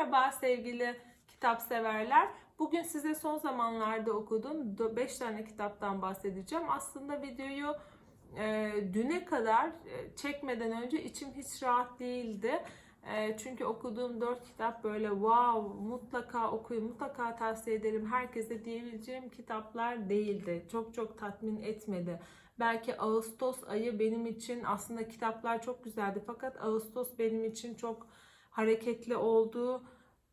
Merhaba sevgili kitap severler. Bugün size son zamanlarda okuduğum 5 tane kitaptan bahsedeceğim. Aslında videoyu e, düne kadar e, çekmeden önce içim hiç rahat değildi. E, çünkü okuduğum 4 kitap böyle wow mutlaka okuyun mutlaka tavsiye ederim herkese diyebileceğim kitaplar değildi. Çok çok tatmin etmedi. Belki Ağustos ayı benim için aslında kitaplar çok güzeldi fakat Ağustos benim için çok hareketli olduğu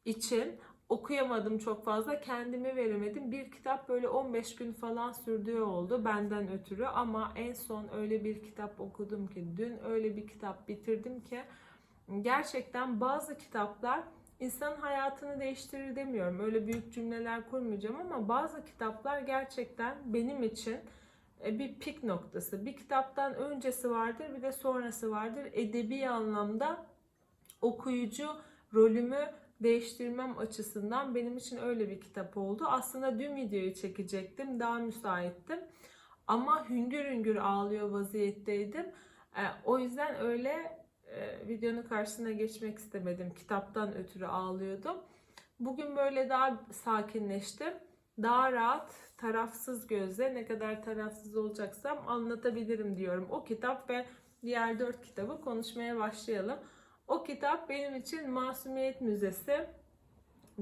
için okuyamadım çok fazla. Kendimi veremedim. Bir kitap böyle 15 gün falan sürdüğü oldu benden ötürü ama en son öyle bir kitap okudum ki dün öyle bir kitap bitirdim ki gerçekten bazı kitaplar insanın hayatını değiştirir demiyorum. Öyle büyük cümleler kurmayacağım ama bazı kitaplar gerçekten benim için e, bir pik noktası. Bir kitaptan öncesi vardır bir de sonrası vardır. Edebi anlamda okuyucu rolümü değiştirmem açısından benim için öyle bir kitap oldu. Aslında dün videoyu çekecektim. Daha müsaittim. Ama hüngür hüngür ağlıyor vaziyetteydim. E, o yüzden öyle e, videonun karşısına geçmek istemedim. Kitaptan ötürü ağlıyordum. Bugün böyle daha sakinleştim. Daha rahat, tarafsız gözle ne kadar tarafsız olacaksam anlatabilirim diyorum. O kitap ve diğer dört kitabı konuşmaya başlayalım. O kitap benim için Masumiyet Müzesi.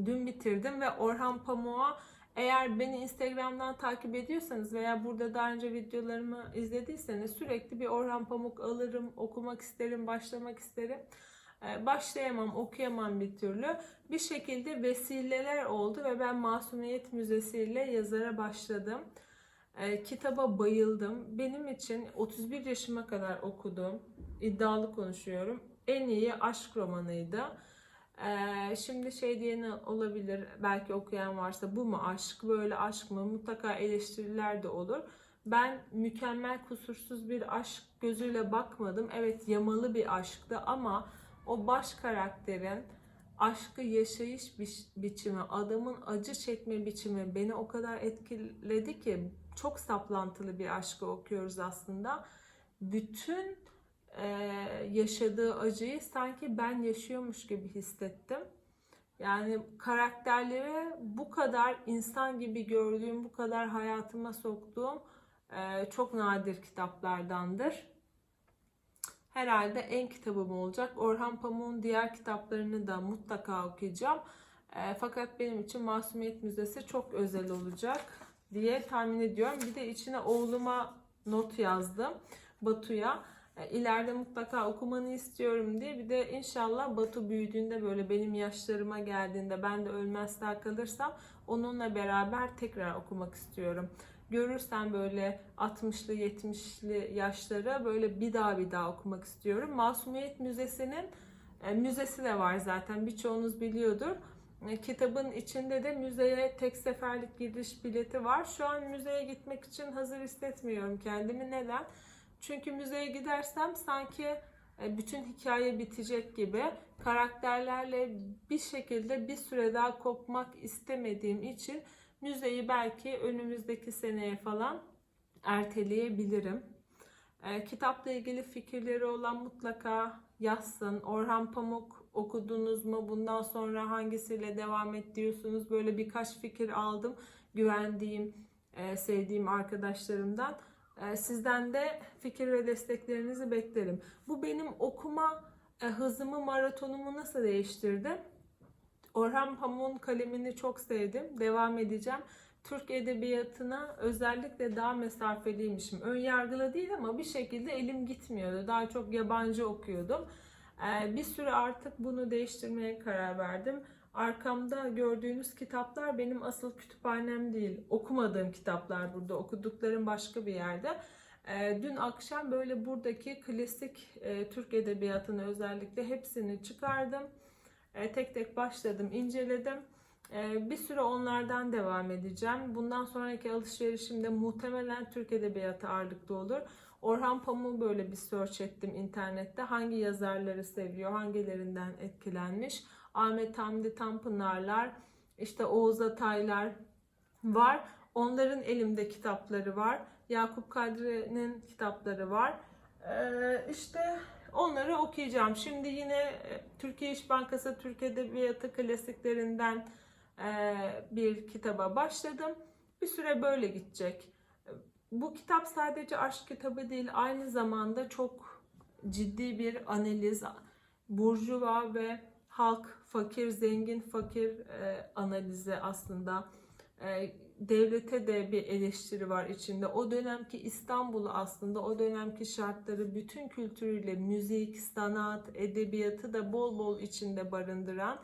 Dün bitirdim ve Orhan Pamuk'a eğer beni Instagram'dan takip ediyorsanız veya burada daha önce videolarımı izlediyseniz sürekli bir Orhan Pamuk alırım, okumak isterim, başlamak isterim. Ee, başlayamam, okuyamam bir türlü. Bir şekilde vesileler oldu ve ben Masumiyet Müzesi ile yazara başladım. Ee, kitaba bayıldım. Benim için 31 yaşıma kadar okuduğum, iddialı konuşuyorum en iyi aşk romanıydı. Ee, şimdi şey diyen olabilir belki okuyan varsa bu mu aşk böyle aşk mı mutlaka eleştiriler de olur. Ben mükemmel kusursuz bir aşk gözüyle bakmadım. Evet yamalı bir aşktı ama o baş karakterin aşkı yaşayış bi- biçimi, adamın acı çekme biçimi beni o kadar etkiledi ki çok saplantılı bir aşkı okuyoruz aslında. Bütün e, yaşadığı acıyı sanki ben yaşıyormuş gibi hissettim. Yani karakterleri bu kadar insan gibi gördüğüm, bu kadar hayatıma soktuğum e, çok nadir kitaplardandır. Herhalde en kitabım olacak. Orhan Pamuk'un diğer kitaplarını da mutlaka okuyacağım. E, fakat benim için Masumiyet Müzesi çok özel olacak diye tahmin ediyorum. Bir de içine oğluma not yazdım. Batu'ya e, ileride mutlaka okumanı istiyorum diye. Bir de inşallah Batu büyüdüğünde böyle benim yaşlarıma geldiğinde ben de ölmezse kalırsam onunla beraber tekrar okumak istiyorum. Görürsen böyle 60'lı 70'li yaşlara böyle bir daha bir daha okumak istiyorum. Masumiyet Müzesi'nin e, müzesi de var zaten birçoğunuz biliyordur. E, kitabın içinde de müzeye tek seferlik giriş bileti var. Şu an müzeye gitmek için hazır hissetmiyorum kendimi. Neden? Çünkü müzeye gidersem sanki e, bütün hikaye bitecek gibi karakterlerle bir şekilde bir süre daha kopmak istemediğim için müzeyi belki önümüzdeki seneye falan erteleyebilirim. E, kitapla ilgili fikirleri olan mutlaka yazsın. Orhan Pamuk okudunuz mu? Bundan sonra hangisiyle devam et diyorsunuz? Böyle birkaç fikir aldım güvendiğim, e, sevdiğim arkadaşlarımdan. Ee, sizden de fikir ve desteklerinizi beklerim. Bu benim okuma e, hızımı, maratonumu nasıl değiştirdi? Orhan Pamuk'un kalemini çok sevdim. Devam edeceğim. Türk edebiyatına özellikle daha mesafeliymişim. Ön yargılı değil ama bir şekilde elim gitmiyordu. Daha çok yabancı okuyordum. Ee, bir süre artık bunu değiştirmeye karar verdim. Arkamda gördüğünüz kitaplar benim asıl kütüphanem değil. Okumadığım kitaplar burada, okuduklarım başka bir yerde. E, dün akşam böyle buradaki klasik e, Türk edebiyatını özellikle hepsini çıkardım. E, tek tek başladım, inceledim. E, bir süre onlardan devam edeceğim. Bundan sonraki alışverişimde muhtemelen Türk edebiyatı ağırlıklı olur. Orhan Pamuk'u böyle bir search ettim internette. Hangi yazarları seviyor, hangilerinden etkilenmiş. Ahmet Hamdi Tanpınarlar, işte Oğuz Ataylar var. Onların elimde kitapları var. Yakup Kadri'nin kitapları var. Ee, işte onları okuyacağım. Şimdi yine e, Türkiye İş Bankası Türk Edebiyatı klasiklerinden e, bir kitaba başladım. Bir süre böyle gidecek. Bu kitap sadece aşk kitabı değil, aynı zamanda çok ciddi bir analiz, burjuva ve halk, fakir, zengin, fakir e, analizi aslında. E, devlete de bir eleştiri var içinde. O dönemki İstanbul'u aslında, o dönemki şartları bütün kültürüyle, müzik, sanat, edebiyatı da bol bol içinde barındıran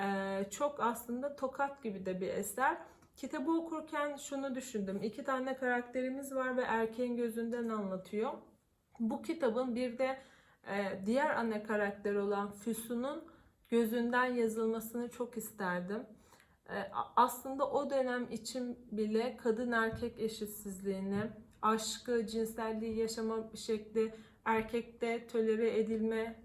e, çok aslında tokat gibi de bir eser. Kitabı okurken şunu düşündüm. İki tane karakterimiz var ve erkeğin gözünden anlatıyor. Bu kitabın bir de e, diğer ana karakter olan Füsun'un gözünden yazılmasını çok isterdim. E, aslında o dönem için bile kadın erkek eşitsizliğini, aşkı, cinselliği yaşama şekli, erkekte tölere edilme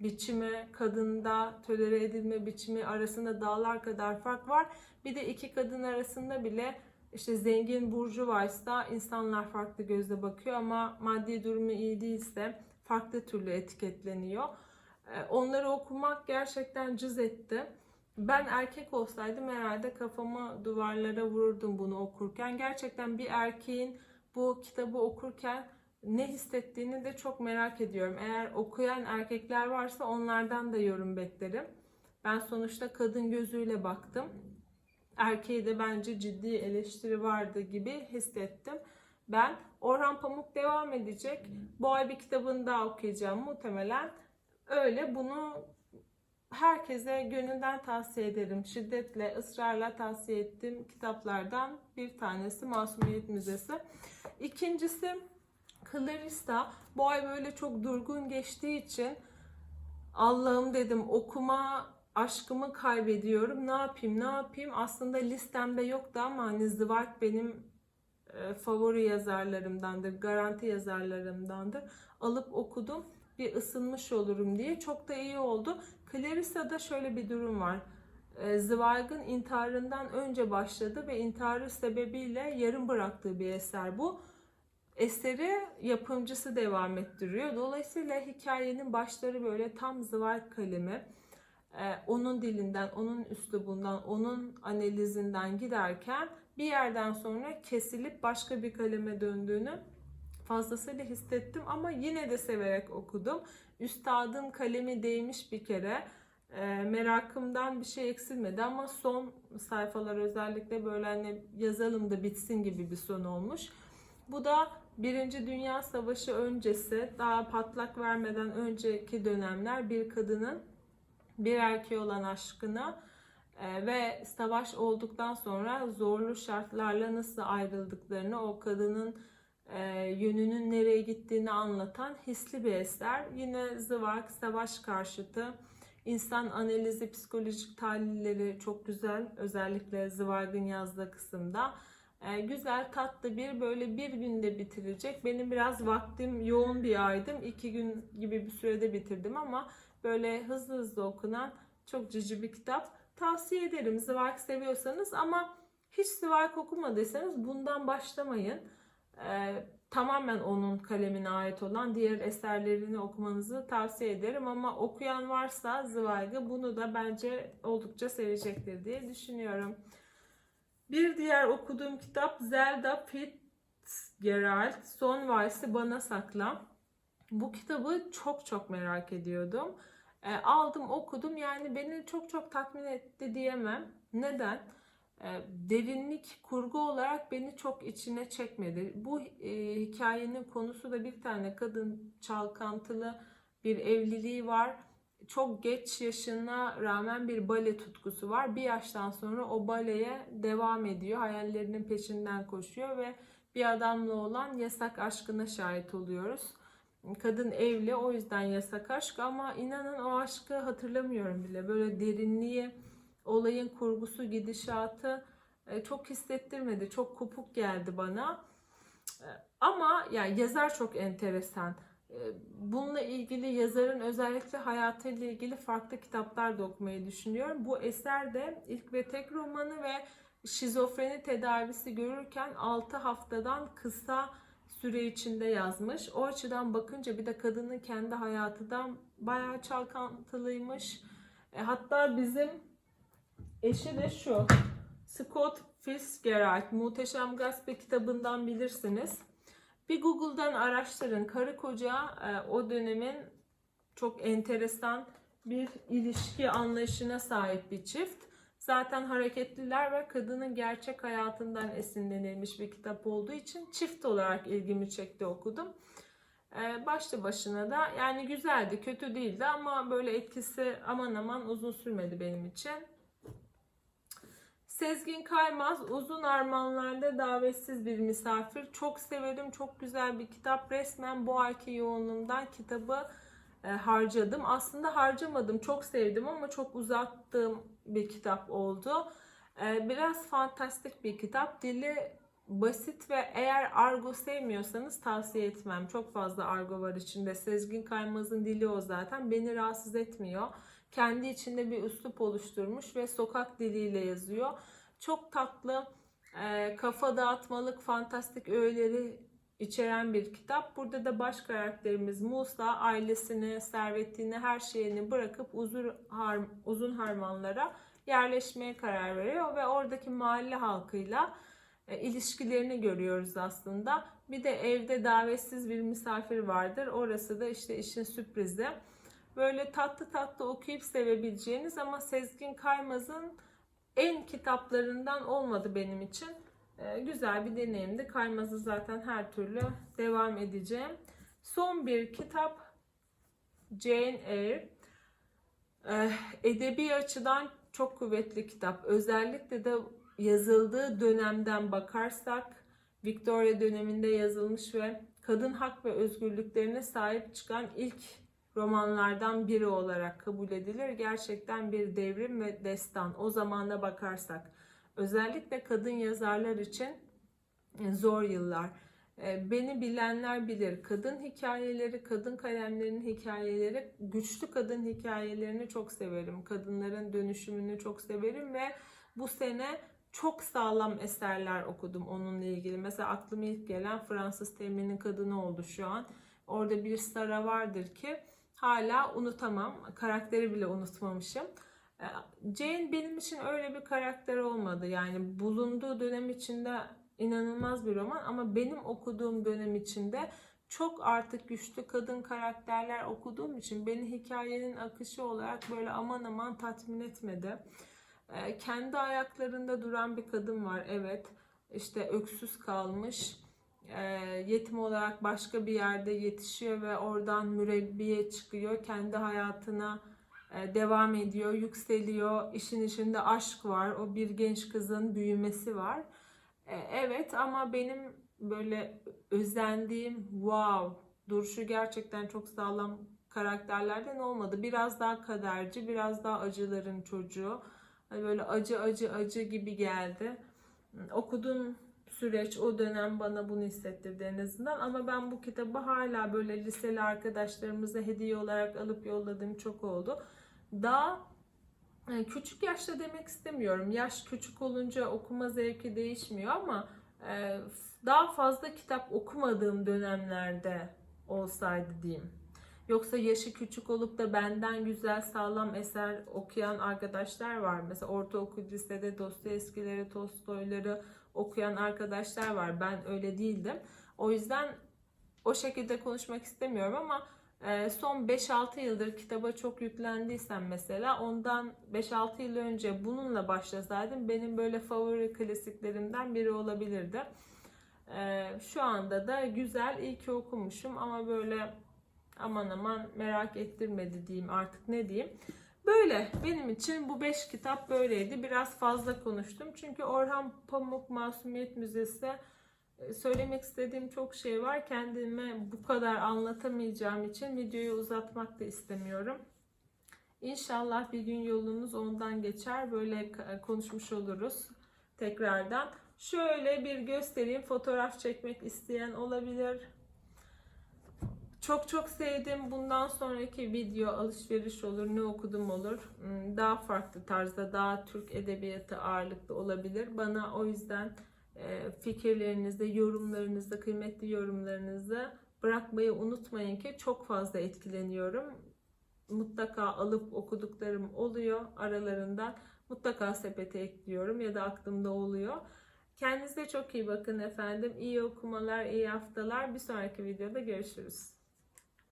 biçimi, kadında tölere edilme biçimi arasında dağlar kadar fark var. Bir de iki kadın arasında bile işte zengin burjuvaysa insanlar farklı gözle bakıyor ama maddi durumu iyi değilse farklı türlü etiketleniyor. Onları okumak gerçekten cız etti. Ben erkek olsaydım herhalde kafamı duvarlara vururdum bunu okurken. Gerçekten bir erkeğin bu kitabı okurken ne hissettiğini de çok merak ediyorum. Eğer okuyan erkekler varsa onlardan da yorum beklerim. Ben sonuçta kadın gözüyle baktım. Erkeğe de bence ciddi eleştiri vardı gibi hissettim. Ben Orhan Pamuk devam edecek. Bu ay bir kitabını daha okuyacağım muhtemelen. Öyle bunu herkese gönülden tavsiye ederim. Şiddetle, ısrarla tavsiye ettiğim kitaplardan bir tanesi Masumiyet Müzesi. İkincisi Clarissa. Bu ay böyle çok durgun geçtiği için Allah'ım dedim okuma aşkımı kaybediyorum. Ne yapayım ne yapayım? Aslında listemde yoktu ama hani Zweig benim e, favori yazarlarımdandır. Garanti yazarlarımdandır. Alıp okudum. Bir ısınmış olurum diye. Çok da iyi oldu. Clarissa'da şöyle bir durum var. E, Zweig'ın intiharından önce başladı ve intiharı sebebiyle yarım bıraktığı bir eser bu. Eseri yapımcısı devam ettiriyor. Dolayısıyla hikayenin başları böyle tam Zweig kalemi. Ee, onun dilinden, onun üslubundan, onun analizinden giderken bir yerden sonra kesilip başka bir kaleme döndüğünü fazlasıyla hissettim ama yine de severek okudum. Üstadın kalemi değmiş bir kere. E, merakımdan bir şey eksilmedi ama son sayfalar özellikle böyle hani yazalım da bitsin gibi bir son olmuş. Bu da Birinci Dünya Savaşı öncesi, daha patlak vermeden önceki dönemler bir kadının bir erkeğe olan aşkına e, ve savaş olduktan sonra zorlu şartlarla nasıl ayrıldıklarını, o kadının e, yönünün nereye gittiğini anlatan hisli bir eser. Yine Zweig savaş karşıtı, insan analizi, psikolojik tahlilleri çok güzel. Özellikle Zweig'in yazdığı kısımda. E, güzel, tatlı bir böyle bir günde bitirecek. Benim biraz vaktim yoğun bir aydım. iki gün gibi bir sürede bitirdim ama böyle hızlı hızlı okunan çok cici bir kitap. Tavsiye ederim Zweig seviyorsanız ama hiç Zweig okumadıysanız bundan başlamayın. Ee, tamamen onun kalemine ait olan diğer eserlerini okumanızı tavsiye ederim ama okuyan varsa Zweig'ı bunu da bence oldukça sevecektir diye düşünüyorum. Bir diğer okuduğum kitap Zelda Fitzgerald Son Valsi Bana Sakla. Bu kitabı çok çok merak ediyordum. E, aldım okudum yani beni çok çok tatmin etti diyemem. Neden? E, derinlik kurgu olarak beni çok içine çekmedi. Bu e, hikayenin konusu da bir tane kadın çalkantılı bir evliliği var. Çok geç yaşına rağmen bir bale tutkusu var. Bir yaştan sonra o baleye devam ediyor. Hayallerinin peşinden koşuyor ve bir adamla olan yasak aşkına şahit oluyoruz. Kadın evli o yüzden yasak aşk ama inanın o aşkı hatırlamıyorum bile. Böyle derinliği, olayın kurgusu, gidişatı e, çok hissettirmedi. Çok kopuk geldi bana. E, ama yani yazar çok enteresan. E, bununla ilgili yazarın özellikle hayatıyla ilgili farklı kitaplar da okumayı düşünüyorum. Bu eser de ilk ve tek romanı ve şizofreni tedavisi görürken 6 haftadan kısa süre içinde yazmış. O açıdan bakınca bir de kadının kendi hayatından bayağı çalkantılıymış. Hatta bizim eşi de şu. Scott Fitzgerald Muhteşem Gazete kitabından bilirsiniz. Bir Google'dan araştırın. Karı koca e, o dönemin çok enteresan bir ilişki anlayışına sahip bir çift. Zaten hareketliler ve kadının gerçek hayatından esinlenilmiş bir kitap olduğu için çift olarak ilgimi çekti okudum. Ee, başlı başına da yani güzeldi, kötü değildi ama böyle etkisi aman aman uzun sürmedi benim için. Sezgin Kaymaz Uzun Armanlarda Davetsiz Bir Misafir. Çok severim. Çok güzel bir kitap. Resmen bu ayki yoğunluğumdan kitabı e, harcadım. Aslında harcamadım. Çok sevdim ama çok uzattığım bir kitap oldu. E, biraz fantastik bir kitap. Dili basit ve eğer argo sevmiyorsanız tavsiye etmem. Çok fazla argo var içinde. Sezgin Kaymaz'ın dili o zaten. Beni rahatsız etmiyor. Kendi içinde bir üslup oluşturmuş ve sokak diliyle yazıyor. Çok tatlı, e, kafa dağıtmalık, fantastik öğeleri içeren bir kitap. Burada da baş karakterimiz Musa ailesini, servetini, her şeyini bırakıp uzun, har uzun harmanlara yerleşmeye karar veriyor ve oradaki mahalle halkıyla e, ilişkilerini görüyoruz aslında. Bir de evde davetsiz bir misafir vardır. Orası da işte işin sürprizi. Böyle tatlı tatlı okuyup sevebileceğiniz ama Sezgin Kaymaz'ın en kitaplarından olmadı benim için. Ee, güzel bir deneyimdi. Kaymaz'ı zaten her türlü devam edeceğim. Son bir kitap Jane Eyre. Ee, edebi açıdan çok kuvvetli kitap. Özellikle de yazıldığı dönemden bakarsak Victoria döneminde yazılmış ve kadın hak ve özgürlüklerine sahip çıkan ilk romanlardan biri olarak kabul edilir. Gerçekten bir devrim ve destan. O zamana bakarsak özellikle kadın yazarlar için zor yıllar. E, Beni bilenler bilir. Kadın hikayeleri, kadın kalemlerin hikayeleri, güçlü kadın hikayelerini çok severim. Kadınların dönüşümünü çok severim ve bu sene çok sağlam eserler okudum onunla ilgili. Mesela aklıma ilk gelen Fransız Temin'in kadını oldu şu an. Orada bir Sara vardır ki hala unutamam. Karakteri bile unutmamışım. Ee, Jane benim için öyle bir karakter olmadı. Yani bulunduğu dönem içinde inanılmaz bir roman ama benim okuduğum dönem içinde çok artık güçlü kadın karakterler okuduğum için beni hikayenin akışı olarak böyle aman aman tatmin etmedi. Ee, kendi ayaklarında duran bir kadın var evet. İşte öksüz kalmış yetim olarak başka bir yerde yetişiyor ve oradan mürebbiye çıkıyor. Kendi hayatına devam ediyor, yükseliyor. İşin içinde aşk var. O bir genç kızın büyümesi var. Evet ama benim böyle özendiğim wow duruşu gerçekten çok sağlam karakterlerden olmadı. Biraz daha kaderci, biraz daha acıların çocuğu. Hani böyle acı acı acı gibi geldi. Okuduğum süreç, o dönem bana bunu hissettirdi en azından. Ama ben bu kitabı hala böyle liseli arkadaşlarımıza hediye olarak alıp yolladığım çok oldu. Daha e, küçük yaşta demek istemiyorum. Yaş küçük olunca okuma zevki değişmiyor ama e, daha fazla kitap okumadığım dönemlerde olsaydı diyeyim. Yoksa yaşı küçük olup da benden güzel sağlam eser okuyan arkadaşlar var. Mesela ortaokul lisede Dostoyevskileri, Tolstoyları okuyan arkadaşlar var. Ben öyle değildim. O yüzden o şekilde konuşmak istemiyorum ama e, son 5-6 yıldır kitaba çok yüklendiysem mesela ondan 5-6 yıl önce bununla başlasaydım benim böyle favori klasiklerimden biri olabilirdi. E, şu anda da güzel, iyi ki okumuşum ama böyle aman aman merak ettirmedi diyeyim artık ne diyeyim. Böyle benim için bu 5 kitap böyleydi. Biraz fazla konuştum. Çünkü Orhan Pamuk Masumiyet Müzesi e, söylemek istediğim çok şey var. Kendime bu kadar anlatamayacağım için videoyu uzatmak da istemiyorum. İnşallah bir gün yolunuz ondan geçer. Böyle konuşmuş oluruz tekrardan. Şöyle bir göstereyim. Fotoğraf çekmek isteyen olabilir. Çok çok sevdim. Bundan sonraki video alışveriş olur, ne okudum olur. Hmm, Daha farklı tarzda, daha Türk edebiyatı ağırlıklı olabilir. Bana o yüzden e, fikirlerinizde, yorumlarınızda, kıymetli yorumlarınızda bırakmayı unutmayın ki çok fazla etkileniyorum. Mutlaka alıp okuduklarım oluyor aralarından. Mutlaka sepete ekliyorum ya da aklımda oluyor. Kendinize çok iyi bakın efendim. İyi okumalar, iyi haftalar. Bir sonraki videoda görüşürüz.